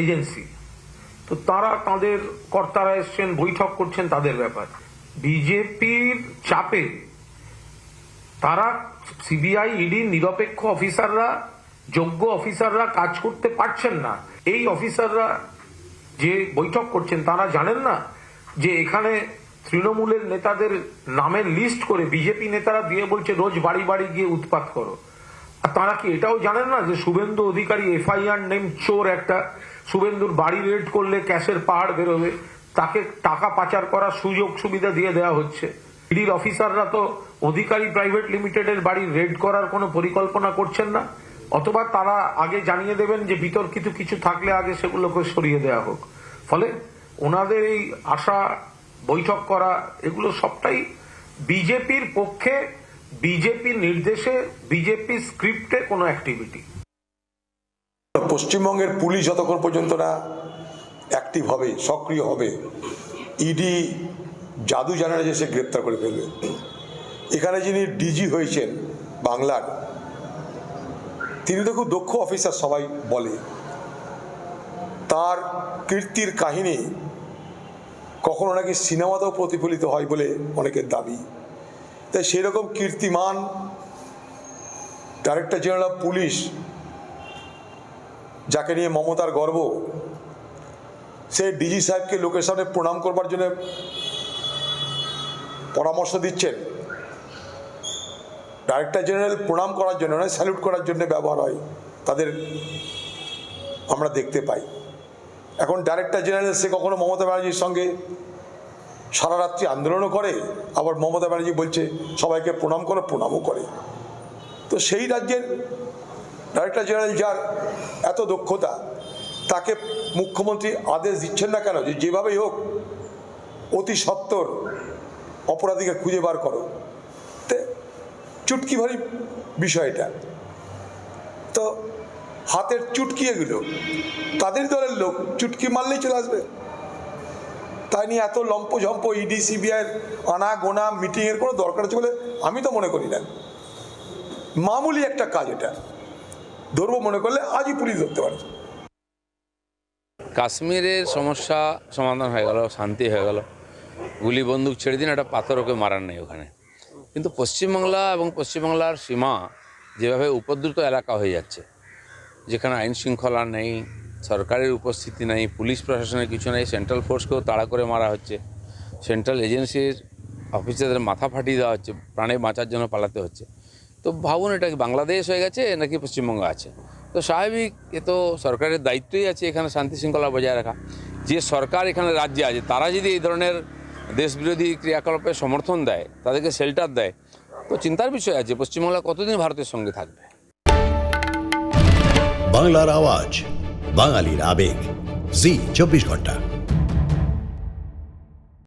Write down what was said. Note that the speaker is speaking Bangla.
এজেন্সি। তো তারা তাদের কর্তারা এসছেন, বৈঠক করছেন তাদের ব্যাপার। বিজেপির চাপে তারা সিবিআই, ইডি, নিরপেক্ষ অফিসাররা, যোগ্য অফিসাররা কাজ করতে পারছেন না। এই অফিসাররা যে বৈঠক করছেন, তারা জানেন না যে এখানে তৃণমূলের নেতাদের নামের লিস্ট করে বিজেপি নেতারা দিয়ে বলছে, রোজ বাড়ি বাড়ি গিয়ে উৎপাত করো। আর তারা কি এটাও জানেন না যে শুভেন্দু অধিকারী, এফআইআর নেম চোর একটা শুভেন্দুর বাড়ি রেড করলে ক্যাশের পাহাড় বেরোবে। তাকে টাকা পাচার করার সুযোগ সুবিধা দিয়ে দেওয়া হচ্ছে। ইডির অফিসাররা তো অধিকারী প্রাইভেট লিমিটেডের বাড়ি রেড করার কোনো পরিকল্পনা করছেন না। অথবা তারা আগে জানিয়ে দেবেন যে বিতর্কিত কিছু থাকলে আগে সেগুলোকে সরিয়ে দেওয়া হোক। ফলে ওনাদের এই আশা, বৈঠক করা, এগুলো সবটাই বিজেপির পক্ষে, বিজেপি নির্দেশে, বিজেপি স্ক্রিপ্টে কোনো অ্যাক্টিভিটি পশ্চিমবঙ্গের পুলিশ যতক্ষণ পর্যন্ত না অ্যাক্টিভ হবে, সক্রিয় হবে ইডি জাদু জানে না যে সে গ্রেপ্তার করে ফেলবে। এখানে যিনি ডিজি হয়েছেন বাংলার, তিনি তো খুব দক্ষ অফিসার সবাই বলে। তার কীর্তির কাহিনী কখনো নাকি সিনেমাতেও প্রতিফলিত হয় বলে অনেকের দাবি। তাই সেরকম কীর্তিমান ডাইরেক্টর জেনারেল অফ পুলিশ যাকে নিয়ে মমতার গর্ব, সে ডিজি সাহেবকে লোকের সামনে প্রণাম করবার জন্য পরামর্শ দিচ্ছেন। ডাইরেক্টর জেনারেল প্রণাম করার জন্য নয়, স্যালুট করার জন্য ব্যবহার হয়, তাদের আমরা দেখতে পাই। এখন ডাইরেক্টর জেনারেল সে কখনো মমতা ব্যানার্জির সঙ্গে সারা রাত্রি আন্দোলনও করে, আবার মমতা ব্যানার্জি বলছে, সবাইকে প্রণাম করে, প্রণামও করে। তো সেই রাজ্যের ডাইরেক্টর জেনারেল যার এত দক্ষতা, তাকে মুখ্যমন্ত্রী আদেশ দিচ্ছেন না কেন? যে যেভাবেই হোক, অতি সত্বর অপরাধীকে খুঁজে বার করো। তে চুটকি ভারী বিষয় এটা। তো, হাতের চুটকি এগুলো, তাদের দলের লোক চুটকি মারলেই চলে আসবে। তাই নিয়ে এত লম্পঝম্প ইডি সিবিআইয়ের আনা গোনা মিটিংয়ের কোনো দরকার আছে বলে আমি তো মনে করি না। মামুলি একটা কাজ এটা। ধরবো মনে করলে আজই পুলিশ ধরতে পারে। কাশ্মীরের সমস্যা সমাধান হয়ে গেল, শান্তি হয়ে গেল। গুলি বন্দুক ছেড়ে দিন, একটা পাথর ওকে মারার নেই ওখানে। কিন্তু পশ্চিমবাংলা এবং পশ্চিমবাংলার সীমা যেভাবে উপদ্রুত এলাকা হয়ে যাচ্ছে, যেখানে আইন শৃঙ্খলা নেই, সরকারের উপস্থিতি নেই, পুলিশ প্রশাসনের কিছু নেই, সেন্ট্রাল ফোর্সকেও তাড়া করে মারা হচ্ছে, সেন্ট্রাল এজেন্সির অফিসারদের মাথা ফাটিয়ে দেওয়া হচ্ছে, প্রাণে বাঁচার জন্য পালাতে হচ্ছে। তো ভাবুন এটা কি বাংলাদেশ হয়ে গেছে নাকি পশ্চিমবঙ্গ আছে? তো স্বাভাবিক এ তো সরকারের দায়িত্বই আছে এখানে শান্তি শৃঙ্খলা বজায় রাখা। যে সরকার এখানে রাজ্যে আছে, তারা যদি এই ধরনের দেশবিরোধী ক্রিয়াকলাপে সমর্থন দেয়, তাদেরকে শেল্টার দেয়, তো চিন্তার বিষয় আছে, পশ্চিমবাংলা কতদিন ভারতের সঙ্গে থাকবে? বাংলার আওয়াজ, বাঙালির আবেগ, জি, চব্বিশ ঘণ্টা।